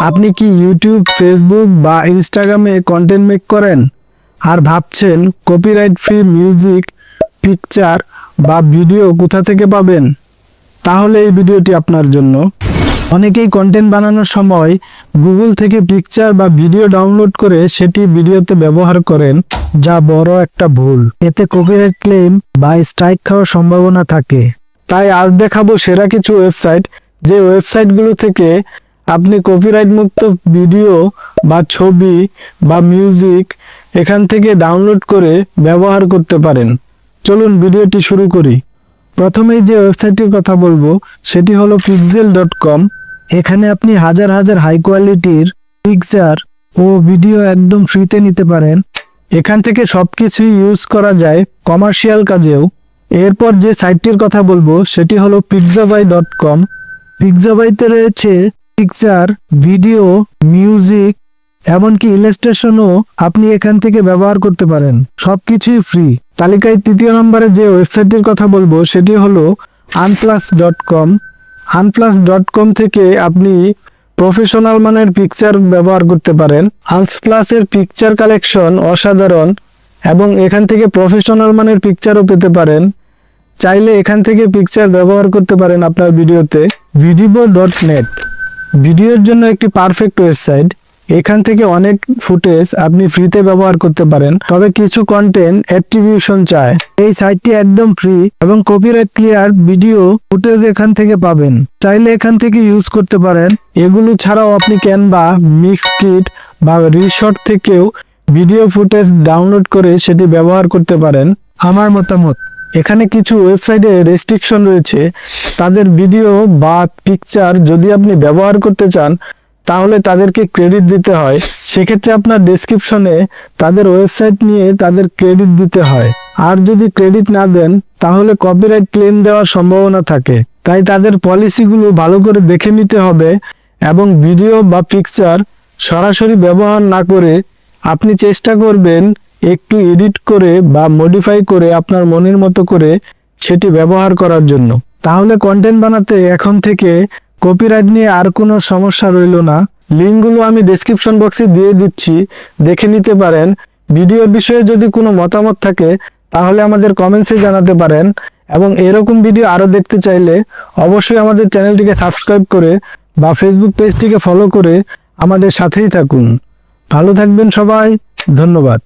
আপনি কি YouTube, Facebook বা ইনস্টাগ্রামে কন্টেন্ট মেক করেন? আর ভাবছেন কপিরাইট ফ্রি মিউজিক পিকচার বা ভিডিও কোথা থেকে পাবেন? তাহলে এই ভিডিওটি আপনার জন্য। অনেকেই কন্টেন্ট বানানোর সময় গুগল থেকে পিকচার বা ভিডিও ডাউনলোড করে সেটি ভিডিওতে ব্যবহার করেন, যা বড় একটা ভুল। এতে কপিরাইট ক্লেম বা স্ট্রাইক খাওয়ার সম্ভাবনা থাকে। তাই আজ দেখাবো সেরা কিছু ওয়েবসাইট যে ওয়েবসাইটগুলো থেকে আপনি কপিরাইট মুক্ত ভিডিও বা ছবি বা মিউজিক এখান থেকে ডাউনলোড করে ব্যবহার করতে পারেন। চলুন ভিডিওটি শুরু করি। প্রথমেই যে ওয়েবসাইটটির কথা বলব, সেটি হলো পিক্সেল ডট কম এখানে আপনি হাজার হাজার হাই কোয়ালিটির পিকচার ও ভিডিও একদম ফ্রিতে নিতে পারেন। এখান থেকে সব কিছুই ইউজ করা যায় কমার্শিয়াল কাজেও। এরপর যে সাইটটির কথা বলব, সেটি হলো পিকজাবাই ডট কম পিকজাবাইতে রয়েছে পিকচার ভিডিও মিউজিক এমনকি ইলাস্ট্রেশনও আপনি এখান থেকে ব্যবহার করতে পারেন। সবকিছুই ফ্রি তালিকায় তৃতীয় নম্বরে যে ওয়েবসাইটটির কথা বলব, সেটি হলো আনপ্লাস ডট কম আনপ্লাস ডট কম থেকে আপনি প্রফেশনাল মানের পিকচার ব্যবহার করতে পারেন। আনপ্লাসের পিকচার কালেকশন অসাধারণ এবং এখান থেকে প্রফেশনাল মানের পিকচারও পেতে পারেন। চাইলে এখান থেকে পিকচার ব্যবহার করতে পারেন আপনার ভিডিওতে ভিডিবো ডট নেট ভিডিওর জন্য একটি পারফেক্ট ওয়েবসাইট এখান থেকে অনেক ফুটেজ আপনি ফ্রিতে ব্যবহার করতে পারেন। তবে কিছু কন্টেন্ট অ্যাট্রিবিউশন চায় এই সাইটটি একদম ফ্রি এবং কপিরাইট ক্লিয়ার ভিডিও ফুটেজ এখান থেকে পাবেন। চাইলে এখান থেকে ইউজ করতে পারেন। এগুলো ছাড়াও আপনি ক্যানভা মিক্স কিট বা রিসর্ট থেকেও ভিডিও ফুটেজ ডাউনলোড করে সেটি ব্যবহার করতে পারেন। আমার মতামত। এখানে কিছু ওয়েবসাইটে রেস্ট্রিকশন রয়েছে। তাদের ভিডিও বা পিকচার যদি আপনি ব্যবহার করতে চান, তাহলে তাদেরকে ক্রেডিট দিতে হয়। সেক্ষেত্রে আপনার ডেসক্রিপশনে তাদের ওয়েবসাইট নিয়ে তাদের ক্রেডিট দিতে হয়। আর যদি ক্রেডিট না দেন, তাহলে কপিরাইট ক্লেম দেওয়ার সম্ভাবনা থাকে। তাই তাদের পলিসিগুলো ভালো করে দেখে নিতে হবে এবং ভিডিও বা পিকচার সরাসরি ব্যবহার না করে আপনি চেষ্টা করবেন একটু এডিট করে বা মডিফাই করে আপনার মনের মতো করে সেটি ব্যবহার করার জন্য। তাহলে কন্টেন্ট বানাতে এখন থেকে কপিরাইট নিয়ে আর কোনো সমস্যা রইল না। লিঙ্কগুলো আমি ডেসক্রিপশন বক্সে দিয়ে দিচ্ছি, দেখে নিতে পারেন। ভিডিওর বিষয়ে যদি কোনো মতামত থাকে, তাহলে আমাদের কমেন্টসে জানাতে পারেন। এবং এরকম ভিডিও আরও দেখতে চাইলে অবশ্যই আমাদের চ্যানেলটিকে সাবস্ক্রাইব করে বা ফেসবুক পেজটিকে ফলো করে আমাদের সাথেই থাকুন। ভালো থাকবেন সবাই, ধন্যবাদ।